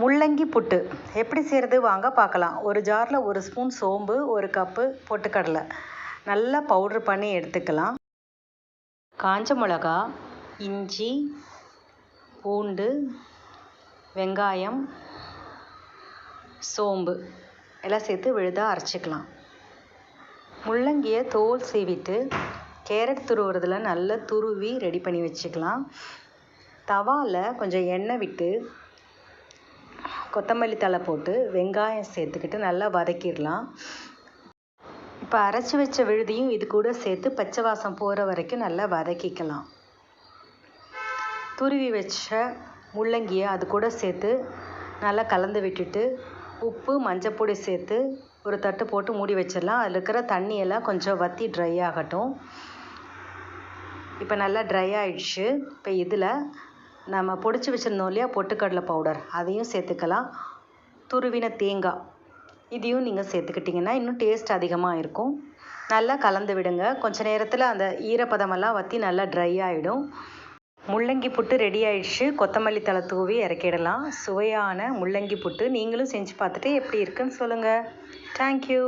முள்ளங்கி புட்டு. எப்படி செய்கிறது வாங்க பார்க்கலாம். ஒரு ஜாரில் ஒரு ஸ்பூன் சோம்பு ஒரு கப்பு பொட்டுக்கடலை. நல்லா பவுட்ரு பண்ணி எடுத்துக்கலாம். காஞ்ச மிளகா இஞ்சி பூண்டு வெங்காயம் சோம்பு. எல்லாம் சேர்த்து விழுதாக அரைச்சிக்கலாம். முள்ளங்கியை தோல் சீவிட்டு கேரட் துருவுறதில் நல்லா துருவி ரெடி பண்ணி வச்சுக்கலாம். தவாவில் கொஞ்சம் எண்ணெய் விட்டு கொத்தமல்லி தழை போட்டு வெங்காயம் சேர்த்துக்கிட்டு நல்லா வதக்கிடலாம். இப்போ அரைச்சி வச்ச விழுதியும் இது கூட சேர்த்து பச்சை வாசம் போகிற வரைக்கும் நல்லா வதக்கிக்கலாம். துருவி வச்ச முள்ளங்கியை அது கூட சேர்த்து நல்லா கலந்து விட்டுட்டு உப்பு மஞ்சப்பொடி சேர்த்து ஒரு தட்டு போட்டு மூடி வச்சிடலாம். அதில் இருக்கிற தண்ணியெல்லாம் கொஞ்சம் வற்றி ட்ரை ஆகட்டும். இப்போ நல்லா ட்ரை ஆயிடுச்சு. இப்போ இதில் நம்ம பொடிச்சு வச்சுருந்தோம் இல்லையா? பொட்டுக்கடலை பவுடர் அதையும் சேர்த்துக்கலாம். துருவின தேங்காய். இதையும் நீங்கள் சேர்த்துக்கிட்டிங்கன்னா இன்னும் டேஸ்ட் அதிகமாக இருக்கும். நல்லா கலந்து விடுங்க. கொஞ்ச நேரத்தில் அந்த ஈரப்பதமெல்லாம் வற்றி நல்லா ட்ரை ஆகிடும் முள்ளங்கி புட்டு ரெடி ஆயிடுச்சு. கொத்தமல்லி தழை தூவி இறக்கிடலாம். சுவையான முள்ளங்கி புட்டு. நீங்களும் செஞ்சு பார்த்துட்டு எப்படி இருக்குன்னு சொல்லுங்கள் தேங்க்யூ